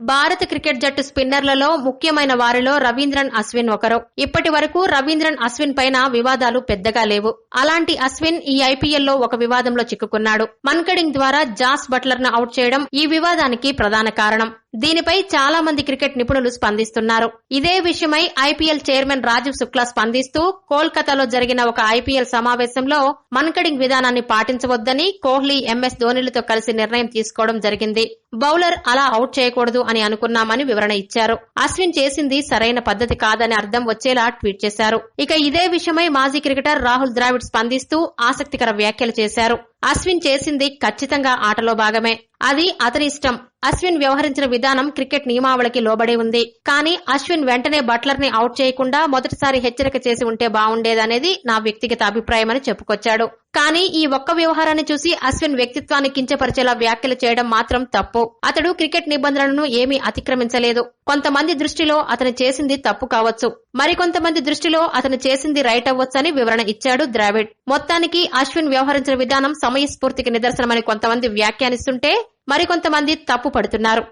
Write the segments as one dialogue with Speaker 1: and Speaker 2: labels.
Speaker 1: భారత క్రికెట్ జట్టు స్పిన్నర్లలో ముఖ్యమైన వారిలో రవీంద్రన్ అశ్విన్ ఒకరు. ఇప్పటి వరకు రవీంద్రన్ అశ్విన్ పైన వివాదాలు పెద్దగా లేవు. అలాంటి అశ్విన్ ఈ ఐపీఎల్లో ఒక వివాదంలో చిక్కుకున్నాడు. మన్కడింగ్ ద్వారా జాస్ బట్లర్ను అవుట్ చేయడం ఈ వివాదానికి ప్రధాన కారణం. దీనిపై చాలా మంది క్రికెట్ నిపుణులు స్పందిస్తున్నారు. ఇదే విషయమై ఐపీఎల్ చైర్మన్ రాజీవ్ శుక్లా స్పందిస్తూ కోల్కతాలో జరిగిన ఒక ఐపీఎల్ సమావేశంలో మన్కడింగ్ విధానాన్ని పాటించవద్దని కోహ్లీ ఎంఎస్ ధోనీలతో కలిసి నిర్ణయం తీసుకోవడం జరిగింది. బౌలర్ అలా అవుట్ చేయకూడదు అని అనుకున్నామని వివరణ ఇచ్చారు. అశ్విన్ చేసింది సరైన పద్ధతి కాదని అర్థం వచ్చేలా ట్వీట్ చేశారు. ఇక ఇదే విషయమై మాజీ క్రికెటర్ రాహుల్ ద్రావిడ్ స్పందిస్తూ ఆసక్తికర వ్యాఖ్యలు చేశారు. అశ్విన్ చేసింది ఖచ్చితంగా ఆటలో భాగమే. అది అతని ఇష్టం. అశ్విన్ వ్యవహరించిన విధానం క్రికెట్ నియమావళికి లోబడి ఉంది. కానీ అశ్విన్ వెంటనే బట్లర్ని అవుట్ చేయకుండా మొదటిసారి హెచ్చరిక చేసి ఉంటే బాగుండేదనేది నా వ్యక్తిగత అభిప్రాయమని చెప్పుకొచ్చాడు. కానీ ఈ ఒక్క వ్యవహారాన్ని చూసి అశ్విన్ వ్యక్తిత్వాన్ని కించపరిచేలా వ్యాఖ్యలు చేయడం మాత్రం తప్పు. అతడు క్రికెట్ నిబంధనలను ఏమీ అతిక్రమించలేదు. కొంతమంది దృష్టిలో అతను చేసింది తప్పు కావచ్చు. మరికొంతమంది దృష్టిలో అతను చేసింది రైట్ అవ్వొచ్చని వివరణ ఇచ్చాడు ద్రావిడ్. మొత్తానికి అశ్విన్ వ్యవహరించిన విధానం సమయస్ఫూర్తికి నిదర్శనమని కొంతమంది వ్యాఖ్యానిస్తుంటే మరికొంతమంది తప్పు పడుతున్నారు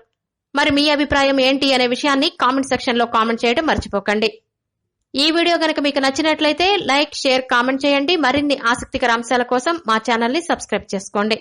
Speaker 1: మరి మీ అభిప్రాయం ఏంటి అనే విషయాన్ని కామెంట్ సెక్షన్లో కామెంట్ చేయడం మర్చిపోకండి. ఈ వీడియో గనక మీకు నచ్చినట్లయితే లైక్ షేర్ కామెంట్ చేయండి. మరిన్ని ఆసక్తికర అంశాల కోసం మా ఛానల్ని సబ్స్క్రైబ్ చేసుకోండి.